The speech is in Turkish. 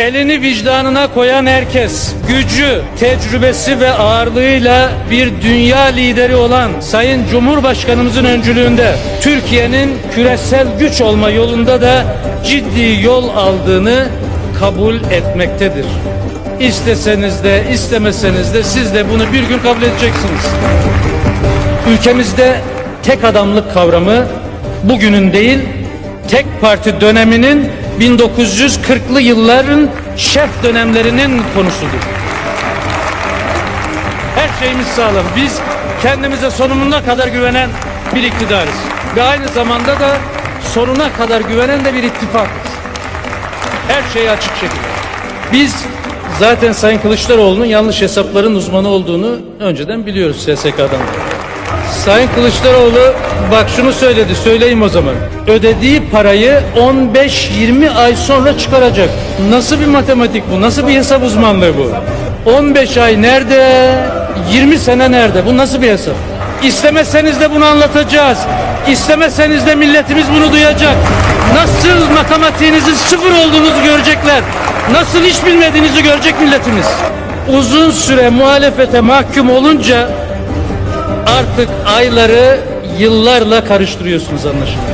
Elini vicdanına koyan herkes, gücü, tecrübesi ve ağırlığıyla bir dünya lideri olan Sayın Cumhurbaşkanımızın öncülüğünde Türkiye'nin küresel güç olma yolunda da ciddi yol aldığını kabul etmektedir. İsteseniz de istemeseniz de siz de bunu bir gün kabul edeceksiniz. Ülkemizde tek adamlık kavramı bugünün değil, tek parti döneminin 1940'lı yılların şef dönemlerinin konusudur. Her şeyimiz sağlam. Biz kendimize sonuna kadar güvenen bir iktidarız. Ve aynı zamanda da sonuna kadar güvenen de bir ittifakız. Her şey açık şekilde. Biz zaten Sayın Kılıçdaroğlu'nun yanlış hesapların uzmanı olduğunu önceden biliyoruz SSK'dan. Sayın Kılıçdaroğlu bak şunu söyledi söyleyeyim o zaman. Ödediği parayı 15-20 ay sonra çıkaracak. Nasıl bir matematik bu? Nasıl bir hesap uzmanlığı bu? 15 ay nerede? 20 sene nerede? Bu nasıl bir hesap? İstemezseniz de bunu anlatacağız. İstemezseniz de milletimiz bunu duyacak. Nasıl matematiğinizin sıfır olduğunuzu görecekler. Nasıl iş bilmediğinizi görecek milletimiz. Uzun süre muhalefete mahkum olunca artık ayları yıllarla karıştırıyorsunuz anlaşılan.